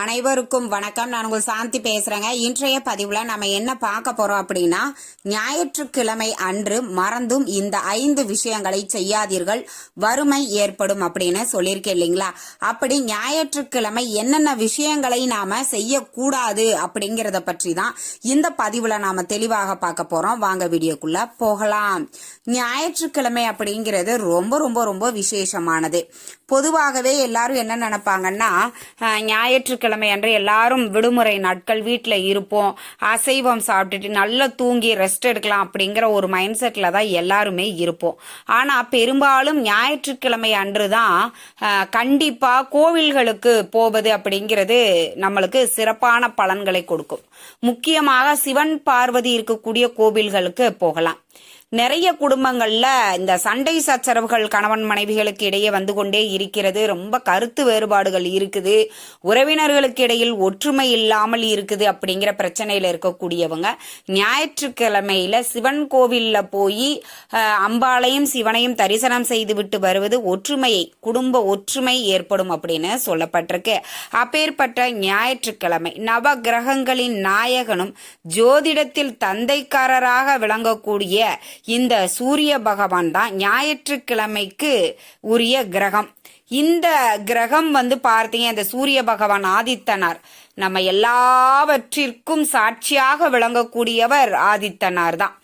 அனைவருக்கும் வணக்கம். நான் உங்கள் சாந்தி பேசுறேங்க. இன்றைய பதிவுல நம்ம என்ன பார்க்க போறோம் அப்படின்னா ஞாயிற்றுக்கிழமை அன்று மறந்தும் இந்த ஐந்து விஷயங்களை செய்யாதீர்கள். வறுமை ஏற்படும் அப்படின்னு சொல்லியிருக்கேன் இல்லைங்களா? அப்படி ஞாயிற்றுக்கிழமை என்னென்ன விஷயங்களை நாம செய்யக்கூடாது அப்படிங்கிறத பற்றி தான் இந்த பதிவுல நாம தெளிவாக பார்க்க போறோம். வாங்க வீடியோக்குள்ள போகலாம். ஞாயிற்றுக்கிழமை அப்படிங்கிறது ரொம்ப ரொம்ப ரொம்ப விசேஷமானது. பொதுவாகவே எல்லாரும் என்ன நினைப்பாங்கன்னா ஞாயிற்றுக்கிழமை அன்று எல்லாரும் விடுமுறை நாட்கள் வீட்டில் இருப்போம். அசைவம் சாப்பிட்டுட்டு நல்லா தூங்கி ரெஸ்ட் எடுக்கலாம் அப்படிங்கிற ஒரு மைண்ட் செட்டில் தான் எல்லாருமே இருப்போம். ஆனால் பெரும்பாலும் ஞாயிற்றுக்கிழமை அன்று தான் கண்டிப்பாக கோவில்களுக்கு போவது அப்படிங்கிறது நம்மளுக்கு சிறப்பான பலன்களை கொடுக்கும். முக்கியமாக சிவன் பார்வதி இருக்கக்கூடிய கோவில்களுக்கு போகலாம். நிறைய குடும்பங்கள்ல இந்த சண்டை சச்சரவுகள் கணவன் மனைவிகளுக்கு இடையே வந்து கொண்டே இருக்கிறது. ரொம்ப கருத்து வேறுபாடுகள் இருக்குது. உறவினர்களுக்கு இடையில் ஒற்றுமை இல்லாமல் இருக்குது அப்படிங்கிற பிரச்சனையில இருக்கக்கூடியவங்க. ஞாயிற்றுக்கிழமையில சிவன் கோவில்ல போய் அம்பாளையும் சிவனையும் தரிசனம் செய்துவிட்டு வருவது ஒற்றுமையை குடும்ப ஒற்றுமை ஏற்படும் அப்படின்னு சொல்லப்பட்டிருக்கு. அப்பேற்பட்ட ஞாயிற்றுக்கிழமை நவ கிரகங்களின் நாயகனும் ஜோதிடத்தில் தந்தைக்காரராக விளங்கக்கூடிய இந்த சூரிய பகவான் தான் ஞாயிற்றுக்கிழமைக்கு உரிய கிரகம். இந்த கிரகம் வந்து பார்த்தீங்க இந்த சூரிய பகவான் ஆதித்தனார். நம்ம எல்லாவற்றிற்கும் சாட்சியாக விளங்கக்கூடியவர் ஆதித்தனார் தான்.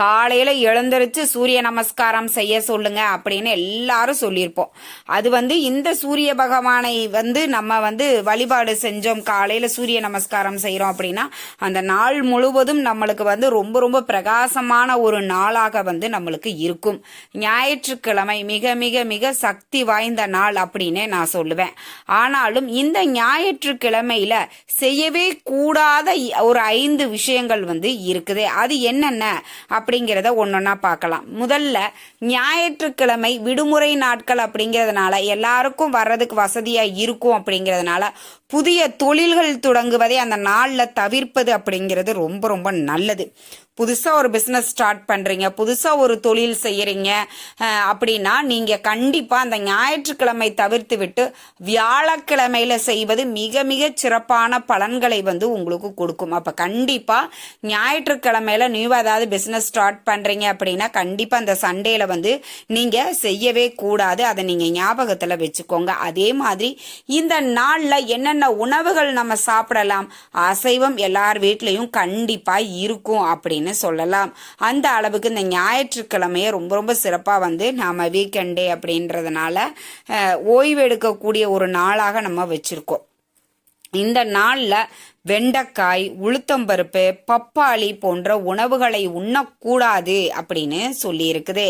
காலையில் எழுந்திருச்சு சூரிய நமஸ்காரம் செய்ய சொல்லுங்க அப்படின்னு எல்லாரும் சொல்லியிருப்போம். அது வந்து இந்த சூரிய பகவானை வந்து நம்ம வந்து வழிபாடு செஞ்சோம். காலையில் சூரிய நமஸ்காரம் செய்கிறோம் அப்படின்னா அந்த நாள் முழுவதும் நம்மளுக்கு வந்து ரொம்ப ரொம்ப பிரகாசமான ஒரு நாளாக வந்து நம்மளுக்கு இருக்கும். ஞாயிற்றுக்கிழமை மிக மிக மிக சக்தி வாய்ந்த நாள் அப்படின்னே நான் சொல்லுவேன். ஆனாலும் இந்த ஞாயிற்றுக்கிழமையில செய்யவே கூடாத இ- ஒரு ஐந்து விஷயங்கள் வந்து இருக்குது. அது என்னென்ன? அப்படிங்கிறத ஒன்னொன்னா பார்க்கலாம். முதல்ல ஞாயிற்றுக்கிழமை விடுமுறை நாட்கள் அப்படிங்கிறதுனால எல்லாருக்கும் வர்றதுக்கு வசதியாக இருக்கும் அப்படிங்கிறதுனால புதிய தொழில்கள் தொடங்குவதை அந்த நாளில் தவிர்ப்பது அப்படிங்கிறது ரொம்ப ரொம்ப நல்லது. புதுசாக ஒரு பிஸ்னஸ் ஸ்டார்ட் பண்ணுறீங்க புதுசாக ஒரு தொழில் செய்கிறீங்க அப்படின்னா நீங்கள் கண்டிப்பாக அந்த ஞாயிற்றுக்கிழமை தவிர்த்து விட்டு வியாழக்கிழமையில் செய்வது மிக மிக சிறப்பான பலன்களை வந்து உங்களுக்கு கொடுக்கும். அப்போ கண்டிப்பாக ஞாயிற்றுக்கிழமையில் நியூ ஏதாவது பிஸ்னஸ் ஸ்டார்ட் பண்ணுறீங்க அப்படின்னா கண்டிப்பாக அந்த சண்டேல வந்து நீங்கள் செய்யவே கூடாது. அதை நீங்கள் ஞாபகத்தில் வச்சுக்கோங்க. அதே மாதிரி இந்த நாளில் என்னென்ன உணவுகள் நம்ம சாப்பிடலாம்? அசைவம் எல்லார் வீட்லேயும் கண்டிப்பாக இருக்கும் அப்படின்னு சொல்லலாம். அந்த அளவுக்கு இந்த ஞாயிற்றுக்கிழமையை ரொம்ப ரொம்ப சிறப்பாக வந்து நாம் வீக்கெண்டே அப்படின்றதுனால அஹ், ஓய்வு எடுக்கக்கூடிய ஒரு நாளாக நம்ம வச்சுருக்கோம். இந்த நாளில் வெண்டைக்காய் உளுத்தம்பருப்பு பப்பாளி போன்ற உணவுகளை உண்ணக்கூடாது அப்படின்னு சொல்லியிருக்குது.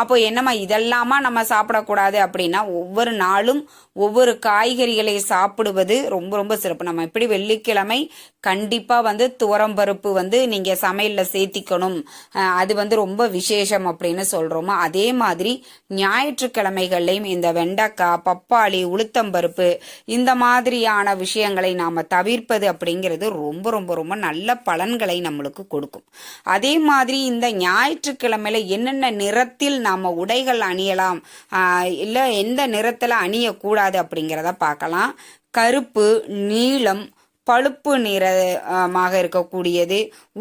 அப்போ என்னம்மா இதெல்லாமா நம்ம சாப்பிடக்கூடாது அப்படின்னா ஒவ்வொரு நாளும் ஒவ்வொரு காய்கறிகளை சாப்பிடுவது ரொம்ப ரொம்ப சிறப்பு. நம்ம எப்படி வெள்ளிக்கிழமை கண்டிப்பாக வந்து துவரம்பருப்பு வந்து நீங்கள் சமையலில் சேர்த்திக்கணும். அது வந்து ரொம்ப விசேஷம் அப்படின்னு சொல்கிறோமோ அதே மாதிரி ஞாயிற்றுக்கிழமைகள்லையும் இந்த வெண்டைக்காய் பப்பாளி உளுத்தம்பருப்பு இந்த மாதிரியான விஷயங்களை நாம் தவிர்ப்பது அப்படி அப்படிங்கிறது ரொம்ப ரொம்ப ரொம்ப நல்ல பலன்களை நம்மளுக்கு கொடுக்கும். அதே மாதிரி இந்த ஞாயிற்றுக்கிழமையில என்னென்ன நிறத்தில் நாம் உடைகள் அணியலாம் இல்லை எந்த நிறத்தில் அணியக்கூடாது அப்படிங்கிறத பார்க்கலாம். கருப்பு நீளம் பழுப்பு நிறமாக இருக்கக்கூடியது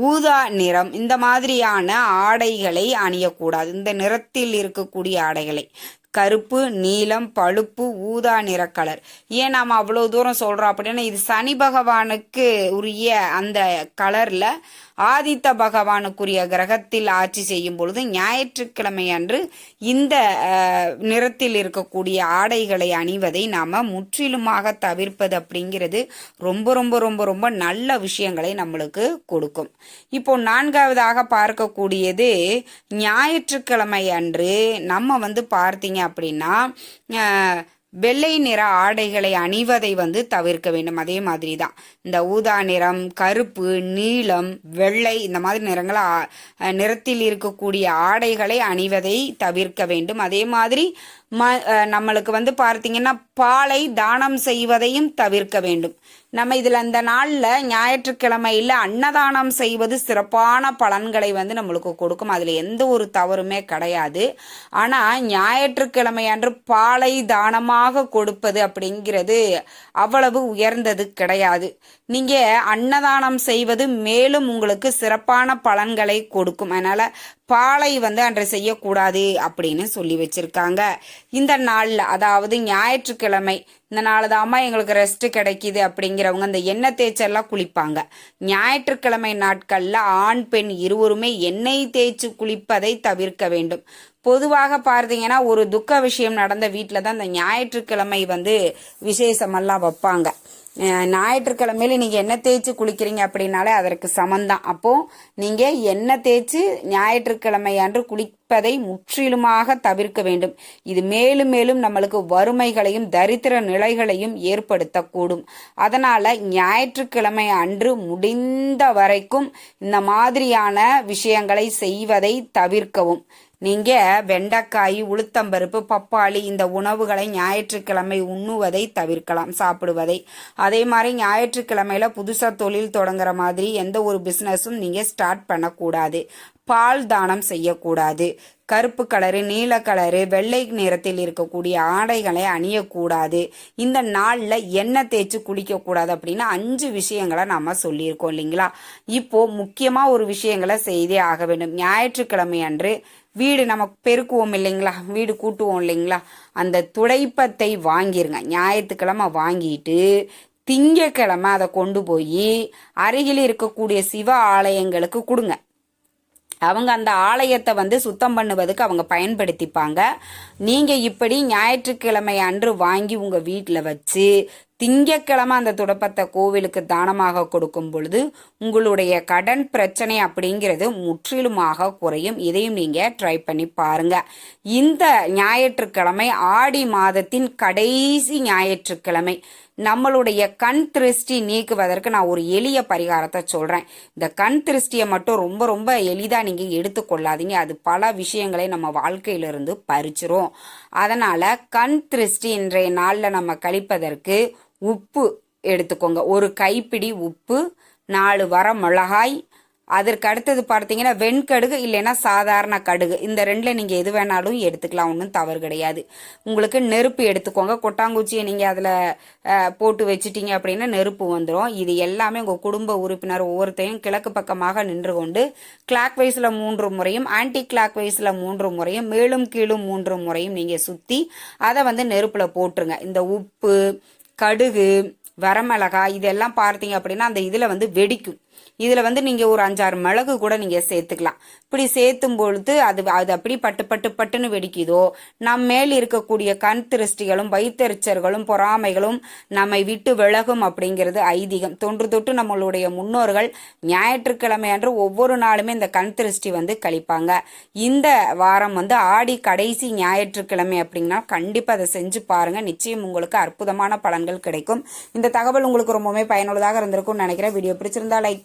ஊதா நிறம் இந்த மாதிரியான ஆடைகளை அணியக்கூடாது. இந்த நிறத்தில் இருக்கக்கூடிய ஆடைகளை. கருப்பு நீலம் பழுப்பு ஊதா நிற கலர் ஏன் நாம் அவ்வளோ தூரம் சொல்கிறோம் அப்படின்னா இது சனி பகவானுக்கு உரிய அந்த கலரில் ஆதித்த பகவானுக்குரிய கிரகத்தில் ஆட்சி செய்யும் பொழுது ஞாயிற்றுக்கிழமை அன்று இந்த நிறத்தில் இருக்கக்கூடிய ஆடைகளை அணிவதை நாம் முற்றிலுமாக தவிர்ப்பது அப்படிங்கிறது ரொம்ப ரொம்ப ரொம்ப ரொம்ப நல்ல விஷயங்களை நம்மளுக்கு கொடுக்கும். இப்போ நான்காவதாக பார்க்கக்கூடியது ஞாயிற்றுக்கிழமை அன்று நம்ம வந்து பார்த்தீங்க அப்படின்னா வெள்ளை நிற ஆடைகளை அணிவதை வந்து தவிர்க்க வேண்டும். அதே மாதிரி தான் இந்த ஊதா நிறம் கருப்பு நீலம் வெள்ளை இந்த மாதிரி நிறங்களை நிறத்தில் இருக்கக்கூடிய ஆடைகளை அணிவதை தவிர்க்க வேண்டும். அதே மாதிரி ம நம்மளுக்கு வந்து பார்த்தீங்கன்னா பாலை தானம் செய்வதையும் தவிர்க்க வேண்டும். நம்ம இதில் அந்த நாளில் ஞாயிற்றுக்கிழமையில் அன்னதானம் செய்வது சிறப்பான பலன்களை வந்து நம்மளுக்கு கொடுக்கும். அதில் எந்த ஒரு தவறுமே கிடையாது. ஆனால் ஞாயிற்றுக்கிழமை அன்று பாலை தானமாக கொடுப்பது அப்படிங்கிறது அவ்வளவு உயர்ந்தது கிடையாது. நீங்கள் அன்னதானம் செய்வது மேலும் உங்களுக்கு சிறப்பான பலன்களை கொடுக்கும். அதனால் பாலை வந்து அன்று செய்யக்கூடாது அப்படின்னு சொல்லி வச்சிருக்காங்க. இந்த நாளில் அதாவது ஞாயிற்றுக்கிழமை இந்த நாள் தாம்மா எங்களுக்கு ரெஸ்ட் கிடைக்கிது அப்படிங்கிறவங்க இந்த எண்ணெய் தேய்ச்செல்லாம் குளிப்பாங்க. ஞாயிற்றுக்கிழமை நாட்களில் ஆண் பெண் இருவருமே எண்ணெய் தேய்ச்சி குளிப்பதை தவிர்க்க வேண்டும். பொதுவாக பார்த்தீங்கன்னா ஒரு துக்க விஷயம் நடந்த வீட்டில் தான் இந்த ஞாயிற்றுக்கிழமை வந்து விசேஷமெல்லாம் வைப்பாங்க. ஞாயிற்றுக்கிழமையில நீங்கள் எண்ணெய் தேய்ச்சி குளிக்கிறீங்க அப்படின்னாலே அதற்கு சமந்தான். அப்போது நீங்கள் எண்ணெய் தேய்ச்சி ஞாயிற்றுக்கிழமை அன்று குளிப்பதை முற்றிலுமாக தவிர்க்க வேண்டும். இது மேலும் மேலும் நம்மளுக்கு வறுமைகளையும் தரித்திர நிலைகளையும் ஏற்படுத்தக்கூடும். அதனால் ஞாயிற்றுக்கிழமை அன்று முடிந்த வரைக்கும் இந்த மாதிரியான விஷயங்களை செய்வதை தவிர்க்கவும். நீங்கள் வெண்டைக்காய் உளுத்தம்பருப்பு பப்பாளி இந்த உணவுகளை ஞாயிற்றுக்கிழமை உண்ணுவதை தவிர்க்கலாம் சாப்பிடுவதை. அதே மாதிரி ஞாயிற்றுக்கிழமையில புதுசாக தொழில் தொடங்குற மாதிரி எந்த ஒரு பிஸ்னஸும் நீங்கள் ஸ்டார்ட் பண்ணக்கூடாது. பால் தானம் செய்யக்கூடாது. கருப்பு கலரு நீல கலரு வெள்ளை நிறத்தில் இருக்கக்கூடிய ஆடைகளை அணியக்கூடாது. இந்த நாளில் எண்ணெய் தேய்ச்சி குளிக்கக்கூடாது அப்படின்னு அஞ்சு விஷயங்களை நம்ம சொல்லியிருக்கோம் இல்லைங்களா? இப்போ முக்கியமாக ஒரு விஷயங்களை செய்தே ஆக வேண்டும். ஞாயிற்றுக்கிழமை அன்று வீடு நம்ம பெருக்குவோம் இல்லைங்களா? வீடு கூட்டுவோம் இல்லைங்களா? அந்த துடைப்பத்தை வாங்கிருங்க. ஞாயிற்றுக்கிழமை வாங்கிட்டு திங்கக்கிழமை அதை கொண்டு போய் அருகில் இருக்கக்கூடிய சிவ ஆலயங்களுக்கு கொடுங்க. அவங்க அந்த ஆலயத்தை வந்து சுத்தம் பண்ணுவதுக்கு அவங்க பயன்படுத்திப்பாங்க. நீங்கள் இப்படி ஞாயிற்றுக்கிழமை அன்று வாங்கி உங்கள் வீட்டில் வச்சு திங்கக்கிழமை அந்த துடப்பத்தை கோவிலுக்கு தானமாக கொடுக்கும் பொழுது உங்களுடைய கடன் பிரச்சனை அப்படிங்கிறது முற்றிலுமாக குறையும். இதையும் நீங்கள் ட்ரை பண்ணி பாருங்க. இந்த ஞாயிற்றுக்கிழமை ஆடி மாதத்தின் கடைசி ஞாயிற்றுக்கிழமை நம்மளுடைய கண் திருஷ்டி நீக்குவதற்கு நான் ஒரு எளிய பரிகாரத்தை சொல்கிறேன் இந்த கண் திருஷ்டியை மட்டும் ரொம்ப ரொம்ப எளிதாக நீங்கள் எடுத்துக்கொள்ளாதீங்க. அது பல விஷயங்களை நம்ம வாழ்க்கையிலிருந்து பறிச்சிரும். அதனால் கண் திருஷ்டி இன்றைய நாளில் நம்ம கழிப்பதற்கு உப்பு எடுத்துக்கோங்க. ஒரு கைப்பிடி உப்பு நாலு வர மிளகாய் அதற்கு அடுத்தது பார்த்தீங்கன்னா வெண்கடுகு இல்லைன்னா சாதாரண கடுகு. இந்த ரெண்டில் நீங்கள் எது வேணாலும் எடுத்துக்கலாம் ஒன்றும் தவறு கிடையாது. உங்களுக்கு நெருப்பு எடுத்துக்கோங்க. கொட்டாங்குச்சியை நீங்கள் அதில் போட்டு வச்சிட்டீங்க அப்படின்னா நெருப்பு வந்துடும் இது எல்லாமே உங்கள் குடும்ப உறுப்பினர் ஒவ்வொருத்தையும் கிழக்கு பக்கமாக நின்று கொண்டு கிளாக் வைஸில் மூன்று முறையும் ஆன்டி கிளாக் வைஸில் மூன்று முறையும் மேலும் கீழும் மூன்று முறையும் நீங்கள் சுற்றி அதை வந்து நெருப்பில் போட்டுருங்க. இந்த உப்பு கடுகு வரமிளகாய் இதெல்லாம் பார்த்தீங்க அப்படின்னா அந்த இதில் வந்து வெடிக்கும். இதில் வந்து நீங்கள் ஒரு அஞ்சாறு மிளகு கூட நீங்கள் சேர்த்துக்கலாம். இப்படி சேர்த்தும் பொழுது அது அது அப்படி பட்டு பட்டு பட்டுன்னு வெடிக்குதோ நம் மேல் இருக்கக்கூடிய கண் திருஷ்டிகளும் வைத்தறிச்சர்களும் பொறாமைகளும் நம்மை விட்டு விலகும் அப்படிங்கிறது ஐதீகம். தொன்று தொட்டு நம்மளுடைய முன்னோர்கள் ஞாயிற்றுக்கிழமை அன்று ஒவ்வொரு நாளுமே இந்த கண் திருஷ்டி வந்து கழிப்பாங்க. இந்த வாரம் வந்து ஆடி கடைசி ஞாயிற்றுக்கிழமை அப்படின்னா கண்டிப்பாக அதை செஞ்சு பாருங்கள் நிச்சயம் உங்களுக்கு அற்புதமான பலன்கள் கிடைக்கும். இந்த தகவல் உங்களுக்கு ரொம்பவுமே பயனுள்ளதாக இருந்திருக்கும்னு நினைக்கிறேன். வீடியோ பிடிச்சிருந்தா லைக்